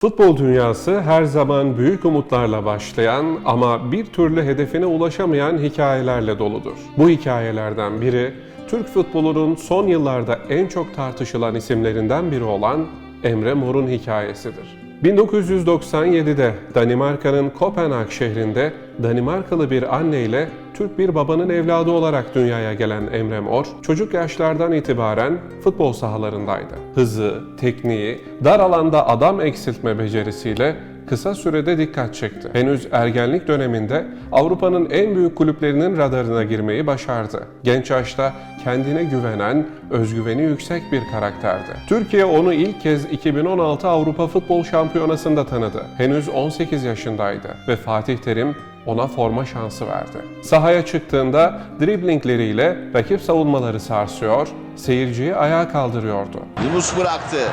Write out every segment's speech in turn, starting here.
Futbol dünyası her zaman büyük umutlarla başlayan ama bir türlü hedefine ulaşamayan hikayelerle doludur. Bu hikayelerden biri Türk futbolunun son yıllarda en çok tartışılan isimlerinden biri olan Emre Mor'un hikayesidir. 1997'de Danimarka'nın Kopenhag şehrinde Danimarkalı bir anne ile Türk bir babanın evladı olarak dünyaya gelen Emre Mor, çocuk yaşlardan itibaren futbol sahalarındaydı. Hızı, tekniği, dar alanda adam eksiltme becerisiyle kısa sürede dikkat çekti. Henüz ergenlik döneminde Avrupa'nın en büyük kulüplerinin radarına girmeyi başardı. Genç yaşta kendine güvenen, özgüveni yüksek bir karakterdi. Türkiye onu ilk kez 2016 Avrupa Futbol Şampiyonası'nda tanıdı. Henüz 18 yaşındaydı ve Fatih Terim ona forma şansı verdi. Sahaya çıktığında driblingleriyle rakip savunmaları sarsıyor, seyirciyi ayağa kaldırıyordu. Yunus bıraktı.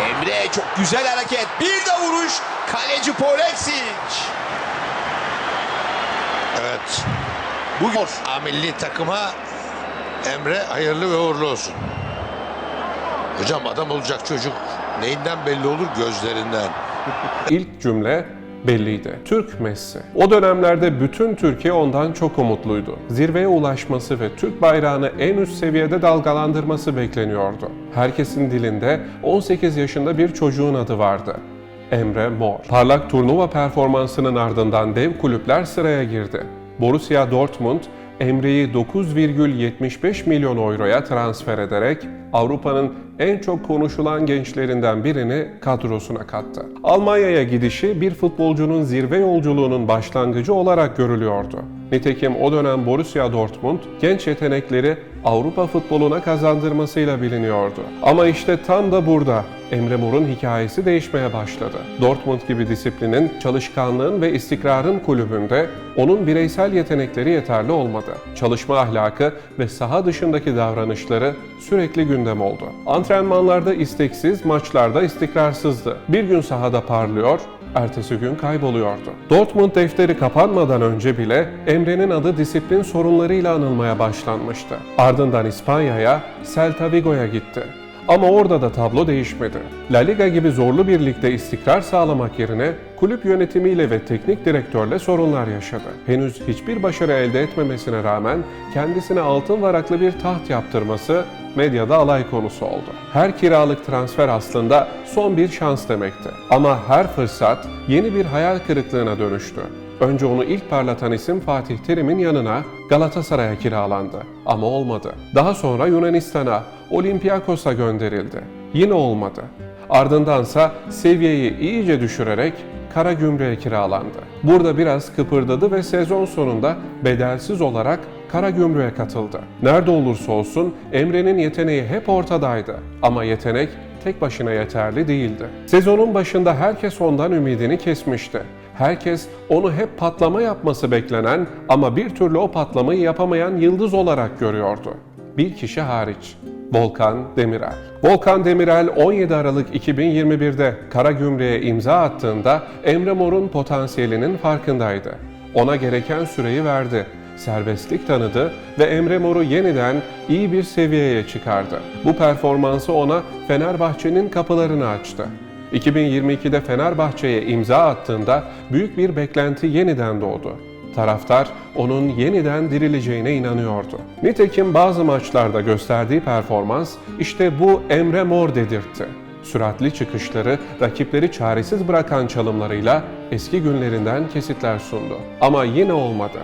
Emre çok güzel hareket. Bir de vuruş. Kaleci Polexic. Evet. Bugün A milli takıma Emre hayırlı ve uğurlu olsun. Hocam adam olacak çocuk. Neyinden belli olur? Gözlerinden. İlk cümle belliydi. Türk Messi. O dönemlerde bütün Türkiye ondan çok umutluydu. Zirveye ulaşması ve Türk bayrağını en üst seviyede dalgalandırması bekleniyordu. Herkesin dilinde 18 yaşında bir çocuğun adı vardı. Emre Mor. Parlak turnuva performansının ardından dev kulüpler sıraya girdi. Borussia Dortmund Emre'yi 9,75 milyon euroya transfer ederek Avrupa'nın en çok konuşulan gençlerinden birini kadrosuna kattı. Almanya'ya gidişi bir futbolcunun zirve yolculuğunun başlangıcı olarak görülüyordu. Nitekim o dönem Borussia Dortmund genç yetenekleri Avrupa futboluna kazandırmasıyla biliniyordu. Ama işte tam da burada Emre Mor'un hikayesi değişmeye başladı. Dortmund gibi disiplinin, çalışkanlığın ve istikrarın kulübünde onun bireysel yetenekleri yeterli olmadı. Çalışma ahlakı ve saha dışındaki davranışları sürekli gündem oldu. Antrenmanlarda isteksiz, maçlarda istikrarsızdı. Bir gün sahada parlıyor, ertesi gün kayboluyordu. Dortmund defteri kapanmadan önce bile Emre'nin adı disiplin sorunlarıyla anılmaya başlanmıştı. Ardından İspanya'ya, Celta Vigo'ya gitti. Ama orada da tablo değişmedi. La Liga gibi zorlu bir ligde istikrar sağlamak yerine kulüp yönetimiyle ve teknik direktörle sorunlar yaşadı. Henüz hiçbir başarı elde etmemesine rağmen kendisine altın varaklı bir taht yaptırması medyada alay konusu oldu. Her kiralık transfer aslında son bir şans demekti. Ama her fırsat yeni bir hayal kırıklığına dönüştü. Önce onu ilk parlatan isim Fatih Terim'in yanına Galatasaray'a kiralandı. Ama olmadı. Daha sonra Yunanistan'a, Olympiakos'a gönderildi. Yine olmadı. Ardındansa seviyeyi iyice düşürerek Karagümrük'e kiralandı. Burada biraz kıpırdadı ve sezon sonunda bedelsiz olarak Karagümrük'e katıldı. Nerede olursa olsun Emre'nin yeteneği hep ortadaydı. Ama yetenek tek başına yeterli değildi. Sezonun başında herkes ondan ümidini kesmişti. Herkes onu hep patlama yapması beklenen ama bir türlü o patlamayı yapamayan yıldız olarak görüyordu. Bir kişi hariç. Volkan Demirel. Volkan Demirel 17 Aralık 2021'de Karagümrük'e imza attığında Emre Mor'un potansiyelinin farkındaydı. Ona gereken süreyi verdi serbestlik tanıdı ve Emre Mor'u yeniden iyi bir seviyeye çıkardı. Bu performansı ona Fenerbahçe'nin kapılarını açtı. 2022'de Fenerbahçe'ye imza attığında büyük bir beklenti yeniden doğdu. Taraftar onun yeniden dirileceğine inanıyordu. Nitekim bazı maçlarda gösterdiği performans işte bu Emre Mor dedirtti. Süratli çıkışları, rakipleri çaresiz bırakan çalımlarıyla eski günlerinden kesitler sundu. Ama yine olmadı.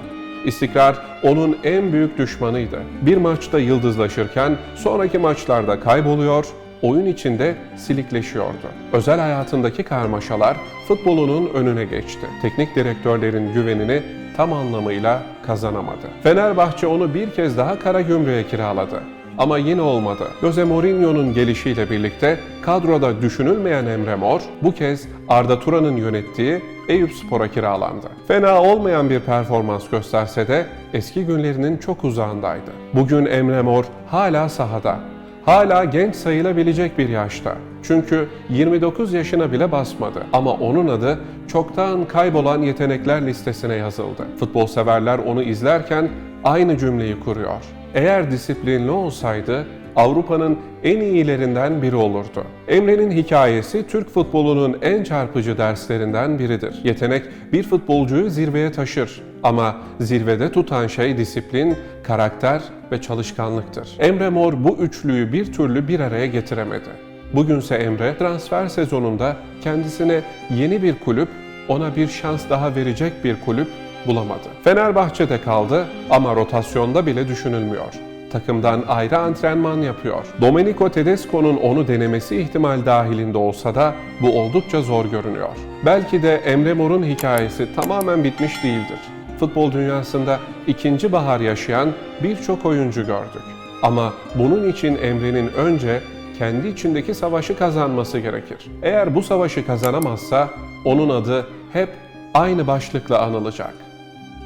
İstikrar onun en büyük düşmanıydı. Bir maçta yıldızlaşırken sonraki maçlarda kayboluyor, oyun içinde silikleşiyordu. Özel hayatındaki karmaşalar futbolunun önüne geçti. Teknik direktörlerin güvenini tam anlamıyla kazanamadı. Fenerbahçe onu bir kez daha Karagümrük'e kiraladı. Ama yine olmadı. Jose Mourinho'nun gelişiyle birlikte kadroda düşünülmeyen Emre Mor bu kez Arda Turan'ın yönettiği Eyüp Spor'a kiralandı. Fena olmayan bir performans gösterse de eski günlerinin çok uzağındaydı. Bugün Emre Mor hala sahada. Hala genç sayılabilecek bir yaşta. Çünkü 29 yaşına bile basmadı. Ama onun adı çoktan kaybolan yetenekler listesine yazıldı. Futbol severler onu izlerken aynı cümleyi kuruyor. Eğer disiplinli olsaydı Avrupa'nın en iyilerinden biri olurdu. Emre'nin hikayesi Türk futbolunun en çarpıcı derslerinden biridir. Yetenek bir futbolcuyu zirveye taşır ama zirvede tutan şey disiplin, karakter ve çalışkanlıktır. Emre Mor bu üçlüyü bir türlü bir araya getiremedi. Bugünse Emre transfer sezonunda kendisine yeni bir kulüp, ona bir şans daha verecek bir kulüp bulamadı. Fenerbahçe'de kaldı ama rotasyonda bile düşünülmüyor. Takımdan ayrı antrenman yapıyor. Domenico Tedesco'nun onu denemesi ihtimal dahilinde olsa da bu oldukça zor görünüyor. Belki de Emre Mor'un hikayesi tamamen bitmiş değildir. Futbol dünyasında ikinci bahar yaşayan birçok oyuncu gördük. Ama bunun için Emre'nin önce kendi içindeki savaşı kazanması gerekir. Eğer bu savaşı kazanamazsa onun adı hep aynı başlıkla anılacak.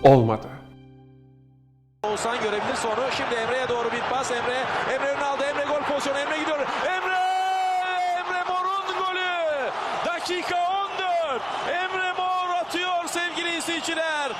Olmadı. Oğuzhan görebilir sonra. Şimdi Emre'ye doğru bir pas. Emre, Emre önüne aldı. Emre gol pozisyonu. Emre gidiyor. Emre! Emre Mor'un golü! Dakika 14. Emre Mor atıyor sevgili izleyiciler.